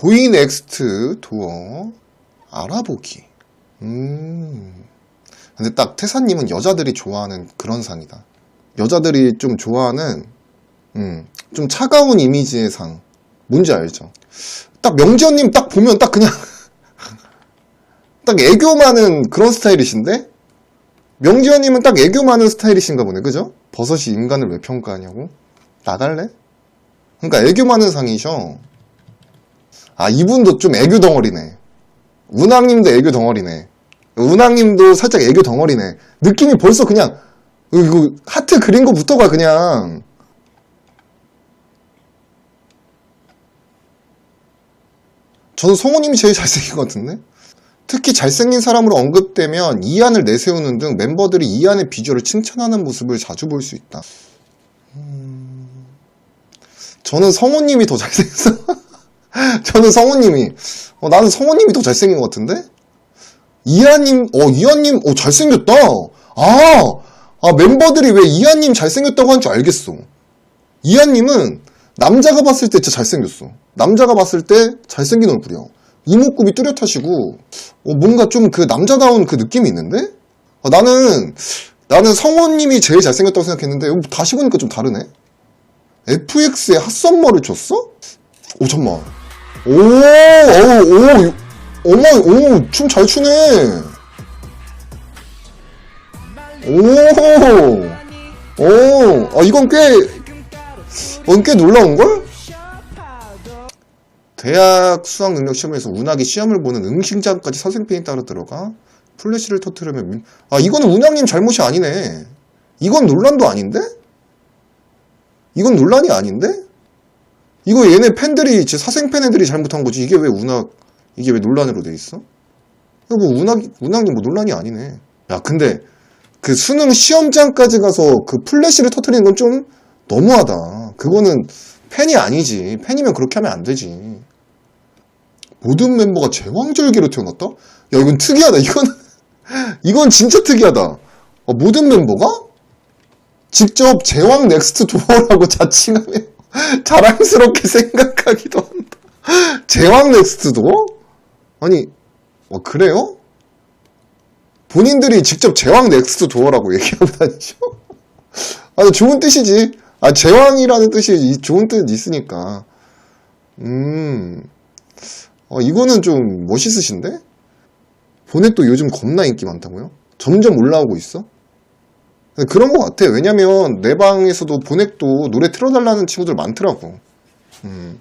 보이 넥스트 도어 알아보기. 음. 근데 딱 태사님은 여자들이 좋아하는 그런 상이다. 여자들이 좀 좋아하는 음, 좀 차가운 이미지의 상. 뭔지 알죠? 딱 명지현님 딱 보면 딱 그냥 딱 애교 많은 그런 스타일이신데 명지현님은 딱 애교 많은 스타일이신가 보네, 그죠? 버섯이 인간을 왜 평가하냐고? 나갈래? 그러니까 애교 많은 상이셔. 아 이분도 좀 애교 덩어리네. 운항님도 애교 덩어리네. 운항님도 살짝 애교 덩어리네. 느낌이 벌써 그냥 이거 하트 그린 거부터가 그냥 저는 성우님이 제일 잘생긴 것 같은데? 특히 잘생긴 사람으로 언급되면 이안을 내세우는 등 멤버들이 이안의 비주얼을 칭찬하는 모습을 자주 볼 수 있다. 음, 저는 성우님이 더 잘생겼어. 저는 성우님이. 어, 나는 성우님이 더 잘생긴 것 같은데? 이하님, 어, 이하님, 어, 잘생겼다. 아, 아, member들이 왜 이하님 잘생겼다고 하는 줄 알겠어. 이하님은 남자가 봤을 때 진짜 잘생겼어. 남자가 봤을 때 잘생긴 얼굴이야. 이목구비 뚜렷하시고, 어, 뭔가 좀 그 남자다운 그 느낌이 있는데? 어, 나는, 나는 성원님이 제일 잘생겼다고 생각했는데, 어, 다시 보니까 좀 다르네? FX에 핫썸머를 줬어? 오, 잠만. 오, 오, 오, 어머, 오, 춤 잘 추네. 오, 오, 아, 이건 꽤, 어, 꽤 놀라운걸? 대학 수학 능력 시험에서 운학이 시험을 보는 응시장까지 선생편이 따로 들어가 플래시를 터트리면 민- 아 이거는 운학님 잘못이 아니네 이건 논란도 아닌데? 이건 논란이 아닌데? 이거 얘네 팬들이 제 사생팬 애들이 잘못한 거지. 이게 왜 운학 이게 왜 논란으로 돼 있어? 이거 뭐 운학 운학님 뭐 논란이 아니네. 야 근데 그 수능 시험장까지 가서 그 플래시를 터트리는 건 좀 너무하다. 그거는 팬이 아니지. 팬이면 그렇게 하면 안 되지. 모든 멤버가 제왕절개로 태어났다? 야 이건 특이하다. 이건 이건 진짜 특이하다. 어, 모든 멤버가 직접 제왕 넥스트 도어라고 자칭하며 자랑스럽게 생각하기도 한다 제왕 넥스트 도어? 아니 어 그래요? 본인들이 직접 제왕 넥스트 도어라고 얘기하고 다니죠? 아 좋은 뜻이지 아 제왕이라는 뜻이 이- 좋은 뜻 있으니까 음 어, 이거는 좀 멋있으신데? 보넷도 요즘 겁나 인기 많다고요? 점점 올라오고 있어? 그런 것 같아. 왜냐면 내 방에서도 보넷도 노래 틀어달라는 친구들 많더라고. 음.